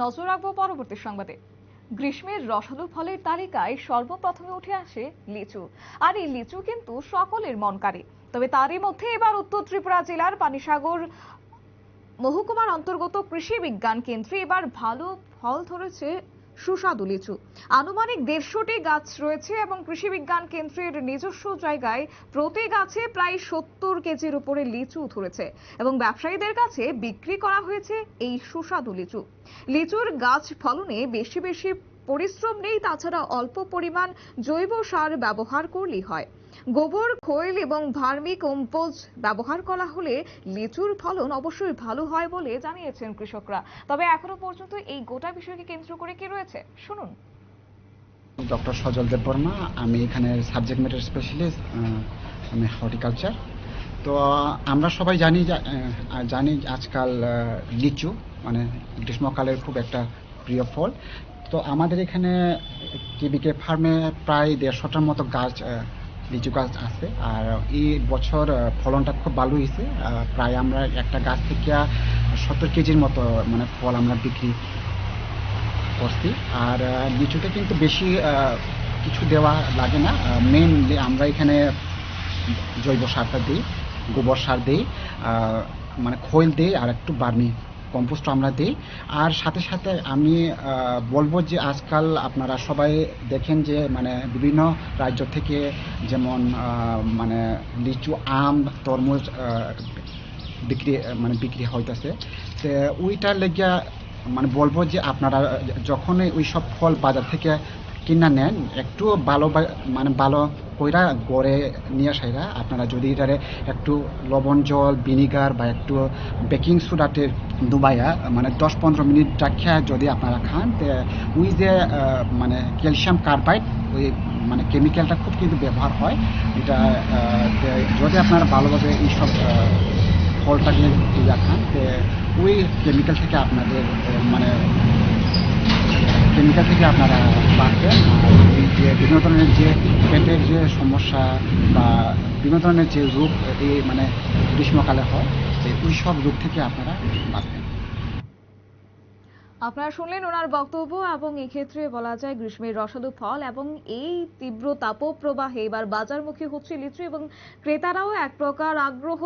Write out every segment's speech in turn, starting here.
নজর রাখব পরবর্তী সংবাদে। গ্রীষ্মের রসালো ফলের তালিকায় সর্বপ্রথমে উঠে আসে লিচু। আর এই লিচু কিন্তু সকলের মন কাড়ে। তবে তারই মধ্যে এবার উত্তর ত্রিপুরা জেলার পানিসাগর মহকুমার অন্তর্গত কৃষি বিজ্ঞান কেন্দ্রে এবার ভালো ফল ধরেছে সুস্বাদু লিচু। আনুমানিক দেড়শোটি গাছ রয়েছে এবং কৃষি বিজ্ঞান কেন্দ্রের নিজস্ব জায়গায় প্রতি গাছে প্রায় সত্তর কেজির উপরে লিচু ধরেছে এবং ব্যবসায়ীদের কাছে বিক্রি করা হয়েছে এই সুস্বাদু লিচু। লিচুর গাছ ফলনে বেশি বেশি পরিশ্রম নেই, তাছাড়া অল্প পরিমাণ জৈব সার ব্যবহার করলেই হয়। গোবর, খৈল এবং ভার্মি কম্পোজ ব্যবহার করা হলে লিচুর ফলন অবশ্যই ভালো হয় বলে জানিয়েছেন কৃষকরা। তবে এখনও পর্যন্ত এই গোটা বিষয়কে কেন্দ্র করে কি রয়েছে? শুনুন। ডক্টর সজল দেববর্মা, আমি এখানে সাবজেক্ট ম্যাটার স্পেশালিস্ট আমি হর্টিকালচার তো আমরা সবাই জানি জানি আজকাল লিচু মানে গ্রীষ্মকালের খুব একটা প্রিয় ফল। তো আমাদের এখানে কেবিকে ফার্মে প্রায় দেড়শোটার মতো গাছ লিচু গাছ আছে। আর এই বছর ফলনটা খুব ভালো হয়েছে। প্রায় আমরা একটা গাছ থেকে সত্তর কেজির মতো মানে ফল আমরা বিক্রি করছি। আর লিচুতে কিন্তু বেশি কিছু দেওয়া লাগে না। মেনলি আমরা এখানে জৈব সারটা দিই, গোবর সার দিই মানে খৈল দিই আর একটু বার্মি কম্পোস্ট আমরা দিই। আর সাথে সাথে আমি বলব যে আজকাল আপনারা সবাই দেখেন যে মানে বিভিন্ন রাজ্য থেকে যেমন মানে লিচু, আম, তরমুজ বিক্রি মানে বিক্রি হইতেছে। তো ওইটার লেগিয়া মানে বলব যে আপনারা যখনই ওই সব ফল বাজার থেকে কিনা নেন, একটু ভালো মানে ভালো কইরা গড়ে নিয়ে আসাইরা আপনারা যদি এটারে একটু লবণ জল ভিনিগার বা একটু বেকিং সোডাতে ডুবাইয়া মানে দশ পনেরো মিনিট রাখিয়া যদি আপনারা খান তে ওই যে মানে ক্যালসিয়াম কার্বাইড ওই মানে কেমিক্যালটা খুব কিন্তু ব্যবহার হয়। এটা যদি আপনারা ভালোভাবে এইসব আহ, ফলটাকে ইয়া খান তে ওই কেমিক্যাল থেকে আপনাদের মানে কেমিক্যাল থেকে আপনারা বাঁচবেন আর এই যে বিভিন্ন ধরনের যে পেটের যে সমস্যা বা বিভিন্ন ধরনের যে রোগ এই মানে গ্রীষ্মকালে হয়, এই সব রোগ থেকে আপনারা বাঁচবেন আপনারা শুনলেন ওনার বক্তব্য এবং এই ক্ষেত্রে বলা যায় গ্রীষ্মের রসালো ফল এবং এই তীব্র তাপপ্রবাহে এবার বাজারমুখী হচ্ছে লিচু এবং ক্রেতারাও এক প্রকার আগ্রহ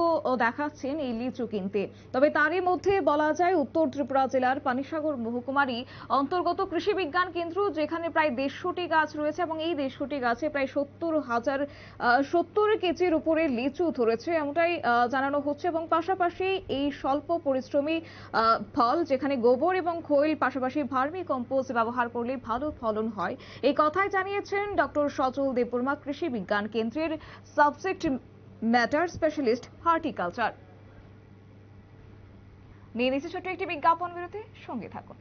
দেখাচ্ছেন এই লিচু কিনতে। তবে তারই মধ্যে বলা যায় উত্তর ত্রিপুরা জেলার পানিসাগর মহকুমারই অন্তর্গত কৃষি বিজ্ঞান কেন্দ্র যেখানে প্রায় দেড়শোটি গাছ রয়েছে এবং এই দেড়শোটি গাছে প্রায় সত্তর হাজার সত্তর কেজির উপরে লিচু ধরেছে এমনটাই জানানো হচ্ছে এবং পাশাপাশি এই স্বল্প পরিশ্রমী ফল যেখানে গোবর এবং খৈল পাশাপাশি ভার্মি কম্পোস্ট ব্যবহার করলে ভালো ফলন হয়। এই কথাই জানিয়েছেন ডক্টর সচল দেববর্মা, কৃষি বিজ্ঞান কেন্দ্রের সাবজেক্ট ম্যাটার স্পেশালিস্ট হর্টিকালচার। নিয়ে নিচ্ছে ছোট্ট একটি বিজ্ঞাপন বিরতি, সঙ্গে থাকুন।